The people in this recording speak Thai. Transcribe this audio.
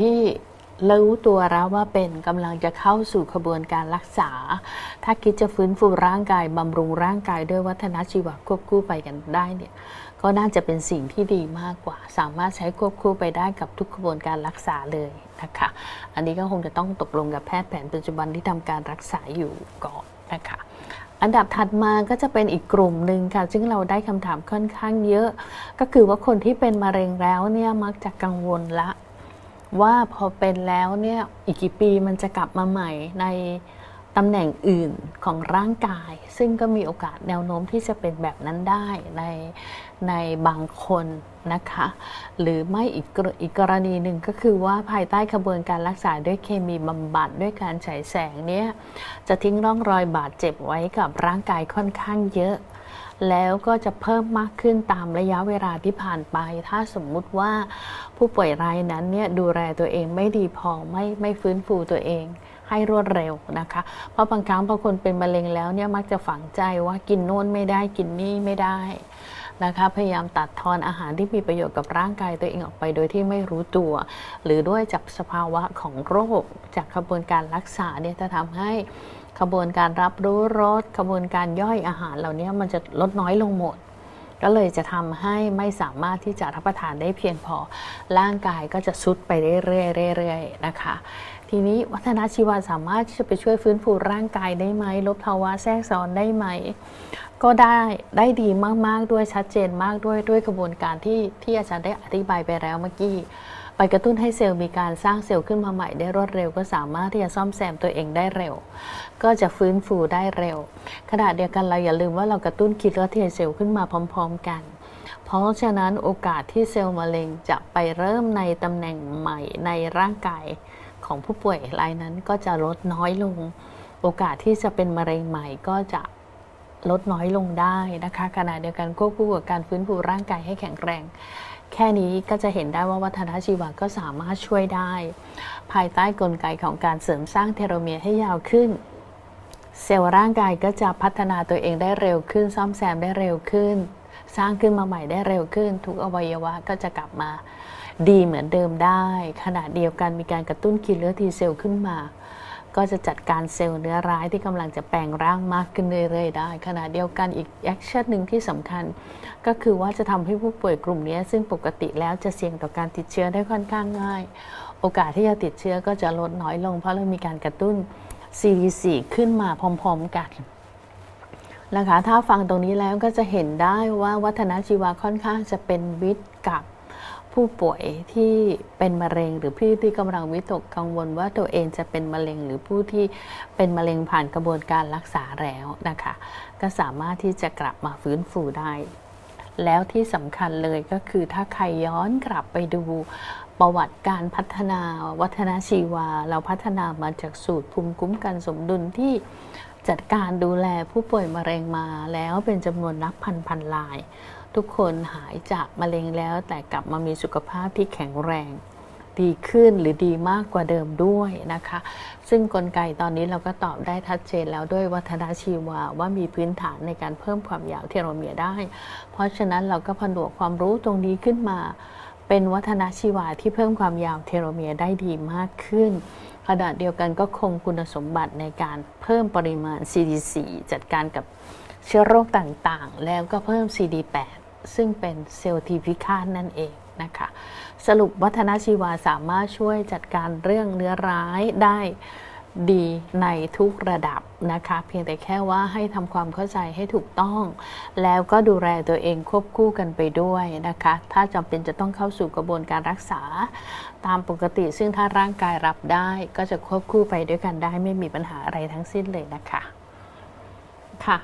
ที่รู้ตัวแล้วว่าเป็นกำลังจะเข้าสู่ขบวนการรักษา ถ้าคิดจะฟื้นฟูร่างกายบำรุงร่างกายด้วยวัฒนชีวะควบคู่ไปกันได้เนี่ยก็น่าจะเป็นสิ่งที่ดีมากกว่า สามารถใช้ควบคู่ไปได้กับทุกกระบวนการรักษาเลยนะคะ อันนี้ก็คงจะต้องตกลงกับแพทย์แผนปัจจุบันที่ทำการรักษาอยู่ก่อนนะคะ อันดับถัดมาก็จะเป็นอีกกลุ่มหนึ่งค่ะ ซึ่งเราได้คำถามค่อนข้างเยอะ ก็คือว่าคนที่เป็นมะเร็งแล้วเนี่ยมักจะกังวลละ ว่าพอเป็นแล้วเนี่ยอีกกี่ปีมันจะกลับมาใหม่ในตำแหน่งอื่นของร่างกาย ซึ่งก็มีโอกาสแนวโน้มที่จะเป็นแบบนั้นได้ในในบางคนนะคะ หรือไม่อีกอีกกรณีหนึ่งก็คือว่าภายใต้ขบวนการรักษาด้วยเคมีบำบัดด้วยการฉายแสงเนี่ยจะทิ้งร่องรอยบาดเจ็บไว้กับร่างกายค่อนข้างเยอะ แล้วก็จะเพิ่มมากขึ้นตามระยะเวลาที่ผ่านไป ถ้าสมมุติว่าผู้ป่วยรายนั้นเนี่ยดูแลตัวเองไม่ดีพอไม่ไม่ฟื้นฟูตัวเองให้รวดเร็วนะคะ เพราะบางครั้งพอคนเป็นมะเร็งแล้วเนี่ยมักจะฝังใจว่ากินโน่นไม่ได้กินนี่ไม่ได้นะคะ พยายามตัดทอนอาหารที่มีประโยชน์กับร่างกายตัวเองออกไปโดยที่ไม่รู้ตัว หรือด้วยจากสภาวะของโรคจากกระบวนการรักษาเนี่ยจะทำให้ ขบวนการรับรู้รสขบวนการย่อยอาหารเหล่านี้มันจะลดน้อยลงหมด ก็เลยจะทำให้ไม่สามารถที่จะรับประทานได้เพียงพอ ร่างกายก็จะซุดไปเรื่อยๆเรื่อยๆนะคะ ทีนี้วัฒนชีวะสามารถที่จะไปช่วยฟื้นฟูร่างกายได้ไหมลดภาวะแทรกซ้อนได้ไหมก็ได้ได้ดีมาก ๆ ด้วยชัดเจนมากด้วยด้วยกระบวนการที่ที่อาจารย์ได้อธิบายไปแล้วเมื่อกี้ ไปกระตุ้นให้เซลล์มีการสร้างเซลล์ขึ้นมาใหม่ได้รวดเร็ว ก็สามารถที่จะซ่อมแซมตัวเองได้เร็ว ก็จะฟื้นฟูได้เร็ว ขณะเดียวกันเราอย่าลืมว่าเรากระตุ้นคิดและเทียเซลล์ขึ้นมาพร้อม ๆ กัน เพราะฉะนั้นโอกาสที่เซลล์มะเร็งจะไปเริ่มในตำแหน่งใหม่ในร่างกายของผู้ป่วยรายนั้นก็จะลดน้อยลง โอกาสที่จะเป็นมะเร็งใหม่ก็จะลดน้อยลงได้นะคะขณะเดียวกันควบคู่กับการฟื้นฟูร่างกายให้แข็งแรง แค่นี้ก็จะเห็นได้ว่าวัฒนชีวะก็สามารถช่วยได้ ภายใต้กลไกของการเสริมสร้างเทโลเมียร์ให้ยาวขึ้น เซลล์ร่างกายก็จะพัฒนาตัวเองได้เร็วขึ้น ซ่อมแซมได้เร็วขึ้น สร้างขึ้นมาใหม่ได้เร็วขึ้น ทุกอวัยวะก็จะกลับมาดีเหมือนเดิมได้ ขณะเดียวกันมีการกระตุ้นคิลเลอร์ทีเซลล์ขึ้นมา ก็จะจัดการเซลล์เนื้อร้ายที่กำลังจะแปลงร่างมากขึ้นเรื่อยๆได้ ขณะเดียวกันอีกแอคชั่นหนึ่งที่สำคัญ ก็คือว่าจะทำให้ผู้ป่วยกลุ่มนี้ซึ่งปกติแล้วจะเสี่ยงต่อการติดเชื้อได้ค่อนข้างง่าย โอกาสที่จะติดเชื้อก็จะลดน้อยลง เพราะเรามีการกระตุ้น CD4 ขึ้นมาพร้อมๆกันนะคะถ้าฟังตรงนี้แล้วก็จะเห็นได้ว่าวัฒนชีวะค่อนข้างจะเป็นวิทย์กับ ผู้ป่วยที่เป็นมะเร็งหรือผู้ที่กำลังวิตกกังวลว่าตัวเองจะเป็นมะเร็งหรือผู้ที่เป็นมะเร็งผ่านกระบวนการรักษาแล้วนะคะ ก็สามารถที่จะกลับมาฟื้นฟูได้ แล้วที่สำคัญเลยก็คือถ้าใครย้อนกลับไปดูประวัติการพัฒนาวัฒนชีวา เราพัฒนามาจากสูตรภูมิคุ้มกันสมดุลที่จัดการดูแลผู้ป่วยมะเร็งมาแล้วเป็นจำนวนนับพันพันลาย ทุกคนหายจากมะเร็งแล้ว แต่กลับมามีสุขภาพที่แข็งแรง ดีขึ้นหรือดีมากกว่าเดิมด้วยนะคะ ซึ่งกลไกตอนนี้เราก็ตอบได้ชัดเจนแล้วด้วยวัฒนชีวาว่ามีพื้นฐานในการเพิ่มความยาวเทโลเมียร์ได้ เพราะฉะนั้นเราก็ผนวกความรู้ตรงนี้ขึ้นมา เป็นวัฒนชีวาที่เพิ่มความยาวเทโลเมียร์ได้ดีมากขึ้นขณะเดียวกันก็คงคุณสมบัติในการเพิ่มปริมาณ CD4 จัดการกับเชื้อโรคต่างๆ แล้วก็เพิ่ม CD8 ซึ่งเป็นเซลล์ทีพิฆาตนั่นเองนะคะ สรุปวัฒนชีวาสามารถช่วยจัดการเรื่องเนื้อร้ายได้ ดีในทุกระดับนะคะ เพียงแต่แค่ว่าให้ทำความเข้าใจให้ถูกต้อง แล้วก็ดูแลตัวเองควบคู่กันไปด้วยนะคะ ถ้าจำเป็นจะต้องเข้าสู่กระบวนการรักษา ตามปกติซึ่งถ้าร่างกายรับได้ก็จะควบคู่ไปด้วยกันได้ไม่มีปัญหาอะไรทั้งสิ้นเลยนะคะค่ะ